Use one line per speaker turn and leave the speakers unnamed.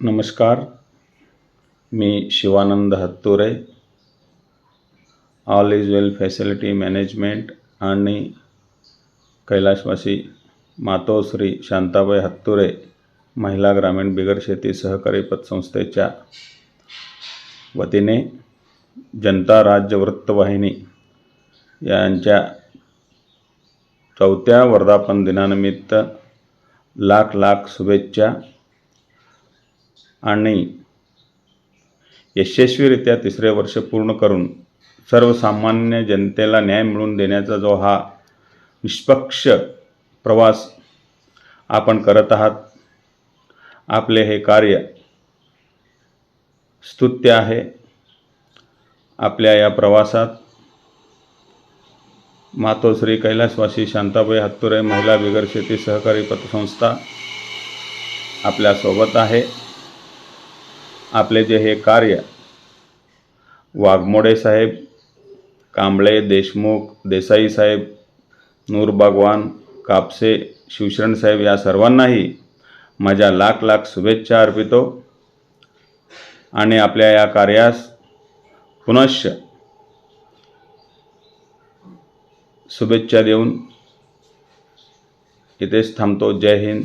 नमस्कार. मी Shivanand Hatture all is well facility management आणि कैलाशवासी मातोश्री शांताबाई हत्तुरे महिला ग्रामीण बिगर शेती सहकारी पतसंस्थेच्या वतीने जनता राज्य वृत्तवाहिनी यांच्या चौथ्या वर्धापन दिनानिमित्त लाख लाख शुभेच्छा. आणि यशस्वीरित्या तिसरे वर्ष पूर्ण करून सर्वसामान्य जनतेला न्याय मिळवून देण्याचा जो हा निष्पक्ष प्रवास आपण करत आहात आपले हे कार्य स्तुत्य आहे. आपल्या या प्रवासात मातोश्री कैलासवासी शांताबाई हत्तुरे महिला बिगर शेती सहकारी पतसंस्था आपल्यासोबत आहे. आपले जे हे कार्य वाघमोडे साहेब कांबळे देशमुख देसाई साहेब नूर भगवान कापसे शिवशरण साहेब या सर्वांनाही माझ्या लाख लाख शुभेच्छा अर्पितो. आणि आपल्या या कार्यास पुनश्च शुभेच्छा देऊन इथेच थांबतो. जय हिंद.